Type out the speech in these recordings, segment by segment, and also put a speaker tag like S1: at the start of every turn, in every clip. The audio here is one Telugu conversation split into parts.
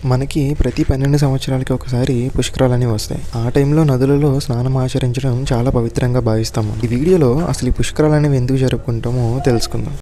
S1: మనకి ప్రతి పన్నెండు సంవత్సరాలకి ఒకసారి పుష్కరాలు అనేవి వస్తాయి. ఆ టైంలో నదులలో స్నానం ఆచరించడం చాలా పవిత్రంగా భావిస్తాము. ఈ వీడియోలో అసలు ఈ పుష్కరాలు అనేవి ఎందుకు జరుపుకుంటామో తెలుసుకుందాం.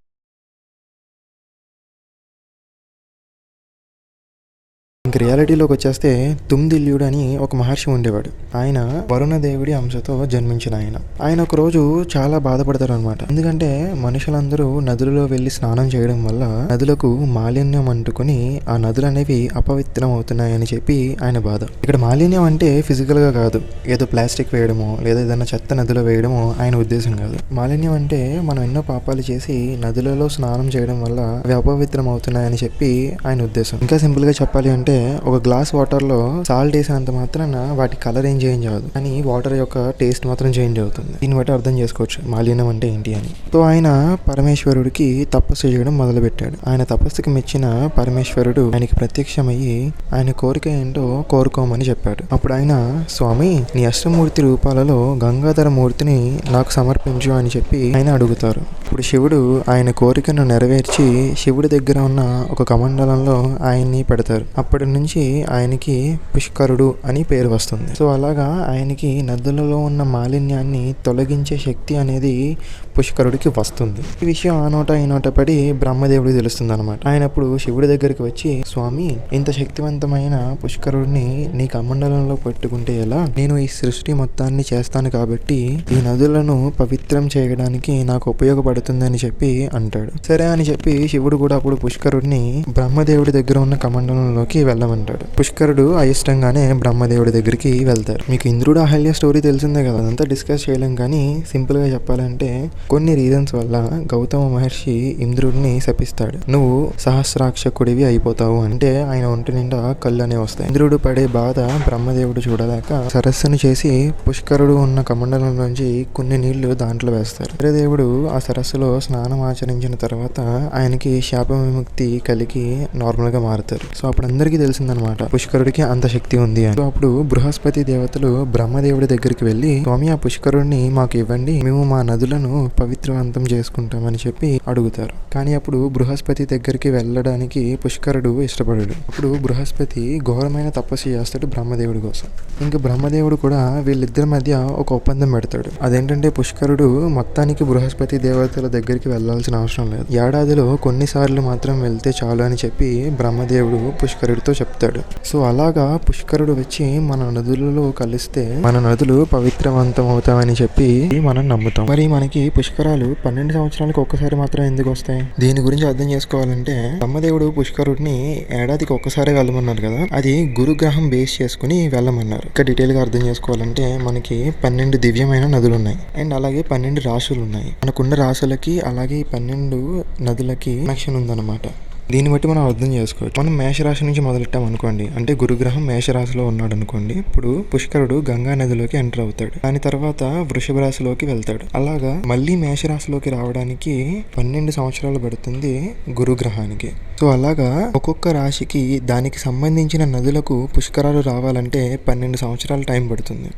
S1: ఇంక రియాలిటీలోకి వచ్చేస్తే తుమ్దిల్యుడు అని ఒక మహర్షి ఉండేవాడు. ఆయన వరుణ దేవుడి అంశతో జన్మించిన ఆయన. ఆయన ఒక రోజు చాలా బాధపడతారు అనమాట ఎందుకంటే మనుషులందరూ నదులలో వెళ్ళి స్నానం చేయడం వల్ల నదులకు మాలిన్యం అంటుకొని ఆ నదులు అనేవి అపవిత్రం అవుతున్నాయని చెప్పి ఆయన బాధ. ఇక్కడ మాలిన్యం అంటే ఫిజికల్గా కాదు. ఏదో ప్లాస్టిక్ వేయడమో లేదా ఏదైనా చెత్త నదిలో వేయడమో ఆయన ఉద్దేశం కాదు. మాలిన్యం అంటే మనం ఎన్నో పాపాలు చేసి నదులలో స్నానం చేయడం వల్ల అవి అపవిత్రం అవుతున్నాయని చెప్పి ఆయన ఉద్దేశం. ఇంకా సింపుల్గా చెప్పాలి అంటే ఒక గ్లాస్ వాటర్లో సాల్ట్ వేసినంత మాత్రాన వాటి కలర్ ఏం చేంజ్ అవ్వదు. కానీ వాటర్ యొక్క టేస్ట్ మాత్రం చేంజ్ అవుతుంది. దీన్ని బట్టి అర్థం చేసుకోవచ్చు. మాలిన్యం అంటే ఏంటి అని. సో ఆయన పరమేశ్వరుడికి తపస్సు చేయడం మొదలు పెట్టాడు ఆయన తపస్సుకి మెచ్చిన పరమేశ్వరుడు ఆయనకి ప్రత్యక్షమయ్యి ఆయన కోరిక ఏంటో కోరుకోమని చెప్పాడు. అప్పుడు ఆయన స్వామి నీ అష్టమూర్తి రూపాలలో గంగాధర మూర్తిని నాకు సమర్పించు అని చెప్పి ఆయన అడుగుతారు. ఇప్పుడు శివుడు ఆయన కోరికను నెరవేర్చి శివుడి దగ్గర ఉన్న ఒక కమండలంలో ఆయన్ని పెడతారు. అప్పటి నుంచి ఆయనకి పుష్కరుడు అని పేరు వస్తుంది. సో అలాగా ఆయనకి నదులలో ఉన్న మాలిన్యాన్ని తొలగించే శక్తి అనేది పుష్కరుడికి వస్తుంది. ఈ విషయం ఆ నోట ఈ నోట పడి బ్రహ్మదేవుడికి తెలుస్తుంది అనమాట ఆయన అప్పుడు శివుడి దగ్గరికి వచ్చి స్వామి ఇంత శక్తివంతమైన పుష్కరుడిని నీ కమండలంలో పెట్టుకుంటే ఎలా? నేను ఈ సృష్టి మొత్తాన్ని చేస్తాను కాబట్టి ఈ నదులను పవిత్రం చేయడానికి నాకు ఉపయోగపడుతుందని చెప్పి అంటాడు. సరే అని చెప్పి శివుడు కూడా అప్పుడు పుష్కరుడిని బ్రహ్మదేవుడి దగ్గర ఉన్న కమండలంలోకి వెళ్ళమంటాడు పుష్కరుడు అయిష్టంగానే బ్రహ్మదేవుడి దగ్గరికి వెళ్తారు. మీకు ఇంద్రుడు అహల్య స్టోరీ తెలిసిందే కదా. అదంతా డిస్కస్ చేయలేం కానీ సింపుల్గా చెప్పాలంటే కొన్ని రీజన్స్ వల్ల గౌతమ మహర్షి ఇంద్రుడిని శపిస్తాడు. నువ్వు సహస్రాక్షకుడివి అయిపోతావు అంటే ఆయన ఒంటి నిండా కళ్ళు వస్తాయి. ఇంద్రుడు పడే బాధ బ్రహ్మదేవుడు చూడలేక సరస్సును చేసి పుష్కరుడు ఉన్న కమండలం నుంచి కొన్ని నీళ్ళు దాంట్లో వేస్తారు. ఇంద్రదేవుడు ఆ సరస్సులో స్నానం ఆచరించిన తర్వాత ఆయనకి శాప విముక్తి కలిగి నార్మల్గా మారుతారు. సో అప్పుడు అందరికీ తెలిసిందనమాట. పుష్కరుడికి అంత శక్తి ఉంది అని. అప్పుడు బృహస్పతి దేవతలు బ్రహ్మదేవుడి దగ్గరికి వెళ్ళి స్వామి ఆ పుష్కరుడిని మాకు ఇవ్వండి. మేము మా నదులను పవిత్రవంతం చేసుకుంటామని చెప్పి అడుగుతారు. కానీ అప్పుడు బృహస్పతి దగ్గరికి వెళ్ళడానికి పుష్కరుడు ఇష్టపడడు. అప్పుడు బృహస్పతి ఘోరమైన తపస్సు చేస్తాడు బ్రహ్మదేవుడి కోసం. ఇంకా బ్రహ్మదేవుడు కూడా వీళ్ళిద్దరి మధ్య ఒక ఒప్పందం పెడతాడు. అదేంటంటే పుష్కరుడు మొత్తానికి బృహస్పతి దేవతల దగ్గరికి వెళ్ళాల్సిన అవసరం లేదు. ఏడాదిలో కొన్నిసార్లు మాత్రం వెళ్తే చాలు అని చెప్పి బ్రహ్మదేవుడు పుష్కరుడితో చెప్తాడు. సో అలాగా పుష్కరుడు వచ్చి మన నదులలో కలిస్తే మన నదులు పవిత్రవంతం అవుతామని చెప్పి మనం నమ్ముతాం. మరి మనకి పుష్కరాలు పన్నెండు సంవత్సరాలకు ఒక్కసారి మాత్రం ఎందుకు వస్తాయి? దీని గురించి అర్థం చేసుకోవాలంటే బ్రహ్మదేవుడు పుష్కరుడిని ఏడాదికి ఒక్కసారి వెళ్ళమన్నారు కదా అది గురుగ్రహం బేస్ చేసుకుని వెళ్ళమన్నారు. ఇంకా డీటెయిల్గా అర్థం చేసుకోవాలంటే మనకి పన్నెండు దివ్యమైన నదులు ఉన్నాయి అండ్ అలాగే పన్నెండు రాశులు ఉన్నాయి మనకున్న రాశులకి అలాగే పన్నెండు నదులకి కనెక్షన్ ఉందన్నమాట. దీన్ని బట్టి మనం అర్థం చేసుకోవచ్చు. మనం మేషరాశి నుంచి మొదలెట్టాం అనుకోండి. అంటే గురుగ్రహం మేషరాశిలో ఉన్నాడు అనుకోండి ఇప్పుడు పుష్కరుడు గంగా నదిలోకి ఎంటర్ అవుతాడు. దాని తర్వాత వృషభ రాశిలోకి వెళ్తాడు. అలాగా మళ్ళీ మేషరాశిలోకి రావడానికి పన్నెండు సంవత్సరాలు పడుతుంది గురుగ్రహానికి. సో అలాగా ఒక్కొక్క రాశికి దానికి సంబంధించిన నదులకు పుష్కరాలు రావాలంటే పన్నెండు సంవత్సరాల టైం పడుతుంది.